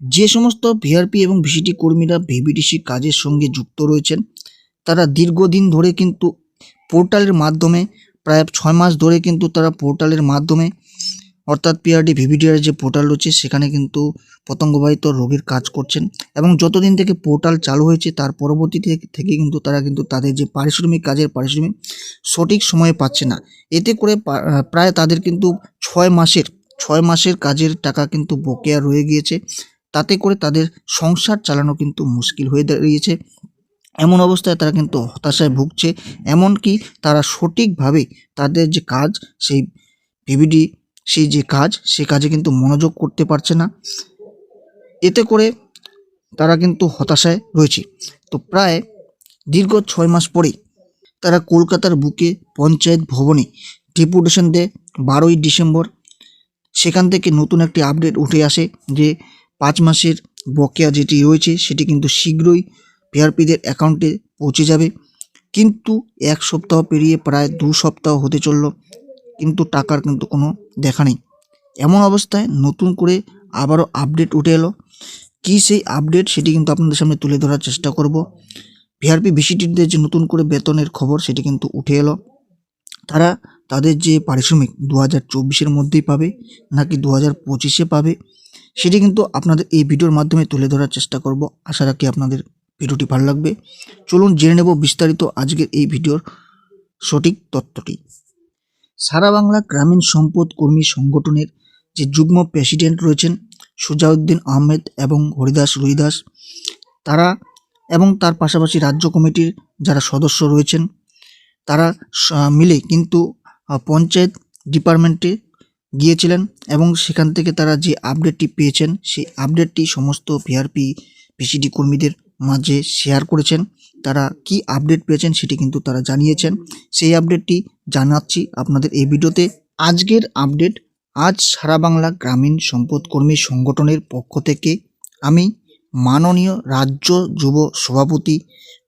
যে সমস্ত ভিআরপি এবং ভিসিটি কর্মীরা ভিভিডিসি কাজের সঙ্গে যুক্ত রয়েছেন, তারা দীর্ঘদিন ধরে কিন্তু পোর্টালের মাধ্যমে, প্রায় ছয় মাস ধরে কিন্তু তারা পোর্টালের মাধ্যমে, অর্থাৎ পিআরডি ভিভিডিআর যে পোর্টাল রয়েছে, সেখানে কিন্তু পতঙ্গবাহিত রোগীর কাজ করছেন এবং যতদিন থেকে পোর্টাল চালু হয়েছে, তার পরবর্তী থেকে কিন্তু তারা কিন্তু তাদের যে পারিশ্রমিক কাজের পারিশ্রমিক, সঠিক সময়ে পাচ্ছে না। এতে করে প্রায় তাদের কিন্তু ছয় মাসের ছয় মাসের কাজের টাকা কিন্তু বকেয়া রয়ে গিয়েছে। তাতে করে তাদের সংসার চালানো কিন্তু মুশকিল হয়ে দাঁড়িয়েছে। এমন অবস্থায় তারা কিন্তু হতাশায় ভুগছে। এমনকি তারা সঠিকভাবে তাদের যে কাজ, সেই ভিভিডি, সেই যে কাজ, সে কাজে কিন্তু মনোযোগ করতে পারছে না। এতে করে তারা কিন্তু হতাশায় রয়েছে। তো প্রায় দীর্ঘ ছয় মাস পরেই তারা কলকাতার বুকে পঞ্চায়েত ভবনে ডেপুটেশন দেয়। বারোই ডিসেম্বর সেখান থেকে নতুন একটি আপডেট উঠে আসে যে পাঁচ মাসের বকেয়া যেটি রয়েছে, সেটি কিন্তু শীঘ্রই ভিআরপিদের অ্যাকাউন্টে পৌঁছে যাবে। কিন্তু এক সপ্তাহ পেরিয়ে প্রায় দু সপ্তাহ হতে চলল, কিন্তু টাকার কিন্তু কোনো দেখা নেই। এমন অবস্থায় নতুন করে আবারও আপডেট উঠে এলো। কী সেই আপডেট, সেটি কিন্তু আপনাদের সামনে তুলে ধরার চেষ্টা করব। ভিআরপি ভিসিটিদের যে নতুন করে বেতনের খবর, সেটি কিন্তু উঠে এলো। তারা তাদের যে পারিশ্রমিক দু হাজার চব্বিশের মধ্যেই পাবে, নাকি দু হাজার পঁচিশে পাবে সেটি কিন্তু আপনাদের এই ভিডিওর মাধ্যমে তুলে ধরার চেষ্টা করব। আশা রাখি আপনাদের ভিডিওটি ভালো লাগবে। চলুন জেনে নেব বিস্তারিত আজকের এই ভিডিওর সঠিক তথ্যটি। সারা বাংলা গ্রামীণ সম্পদ কর্মী সংগঠনের যে যুগ্ম প্রেসিডেন্ট রয়েছেন সুজাউদ্দিন আহমেদ এবং হরিদাস রুইদাস, তারা এবং তার পাশাপাশি রাজ্য কমিটির যারা সদস্য রয়েছেন, তারা মিলে কিন্তু পঞ্চায়েত ডিপার্টমেন্টে গিয়েছিলেন এবং সেখান থেকে তারা যে আপডেটটি পেয়েছেন, সেই আপডেটটি সমস্ত ভিআরপি পিসিডি কর্মীদের মাঝে শেয়ার করেছেন। তারা কি আপডেট পেয়েছেন সেটি কিন্তু তারা জানিয়েছেন। সেই আপডেটটি জানাচ্ছি আপনাদের এই ভিডিওতে। আজকের আপডেট আজ সারা বাংলা গ্রামীণ সম্পদ কর্মী সংগঠনের পক্ষ থেকে আমি মাননীয় রাজ্য যুব সভাপতি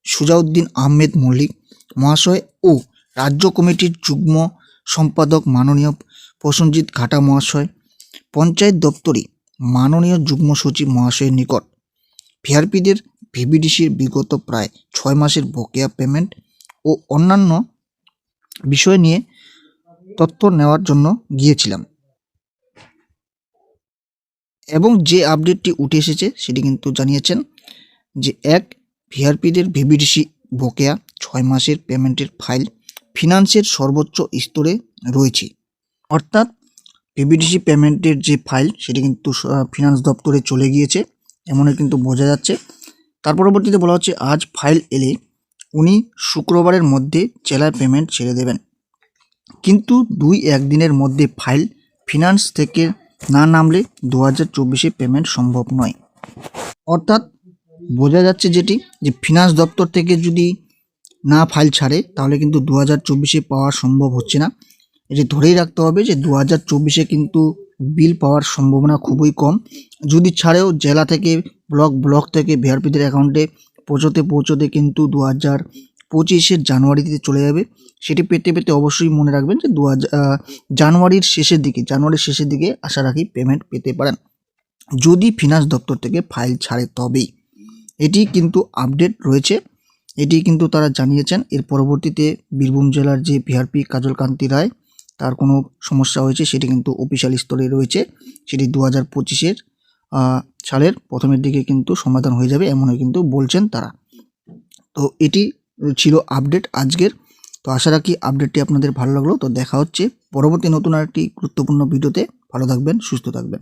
সুজাউদ্দিন আহমেদ মল্লিক, মহাশয় ও রাজ্য কমিটির যুগ্ম সম্পাদক মাননীয় প্রসেনজিৎ ঘাটা মহাশয়, পঞ্চায়েত দপ্তরে, মাননীয় যুগ্ম সচিব মহাশয়ের নিকট। ভিআরপিদের ভিবিডিসির বিগত প্রায় ছয় মাসের বকেয়া পেমেন্ট ও অন্যান্য বিষয় নিয়ে তথ্য নেওয়ার জন্য গিয়েছিলাম। এবং যে আপডেটটি উঠে এসেছে সেটি কিন্তু জানিয়েছেন যে, এক, ভিআরপিদের ভিবিডিসি বকেয়া ছয় মাসের পেমেন্টের ফাইল ফিনান্সের সর্বোচ্চ স্তরে রয়েছে। অর্থাৎ ভিবিডিসি পেমেন্টের যে ফাইল সেটি কিন্তু ফিনান্স দপ্তরে চলে গিয়েছে। এমনই কিন্তু বোঝা যাচ্ছে। তার পরবর্তীতে বলা হচ্ছে, আজ ফাইল এলে উনি শুক্রবারের মধ্যে জেলায় পেমেন্ট ছেড়ে দেবেন। কিন্তু দুই একদিনের মধ্যে ফাইল ফিনান্স থেকে না নামলে দু হাজার চব্বিশে পেমেন্ট সম্ভব নয়। অর্থাৎ বোঝা যাচ্ছে যেটি, যে ফিনান্স দপ্তর থেকে যদি না ফাইল ছাড়ে, তাহলে কিন্তু দু হাজার পাওয়া সম্ভব হচ্ছে না। এটি ধরেই রাখতে হবে যে দু হাজার চব্বিশে কিন্তু বিল পাওয়ার সম্ভাবনা খুবই কম। যদি ছাড়েও জেলা থেকে ব্লক ব্লক থেকে ভিআরপিদের অ্যাকাউন্টে পৌঁছতে পৌঁছতে কিন্তু দু হাজার পঁচিশের জানুয়ারিতে চলে যাবে। সেটি পেতে পেতে অবশ্যই মনে রাখবেন যে দু হাজার জানুয়ারির শেষের দিকে, জানুয়ারির শেষের দিকে আশা রাখি পেমেন্ট পেতে পারেন। যদি ফিনান্স দপ্তর থেকে ফাইল ছাড়ে তবেই। এটি কিন্তু আপডেট রয়েছে। এটি কিন্তু তারা জানিয়েছেন। এর পরবর্তীতে বীরভূম জেলার যে ভিআরপি কাজল কান্তি রায় তার কোনো সমস্যা হয়েছে, সেটি কিন্তু অফিসিয়াল স্তরে রয়েছে। সেটি দু হাজার পঁচিশের সালের প্রথমের দিকে কিন্তু সমাধান হয়ে যাবে এমনই কিন্তু বলছেন তারা। তো এটি ছিল আপডেট আজকের। তো আশা রাখি আপডেটটি আপনাদের ভালো লাগল। তো দেখা হচ্ছে পরবর্তী নতুন আরেকটি গুরুত্বপূর্ণ ভিডিওতে। ভালো থাকবেন, সুস্থ থাকবেন।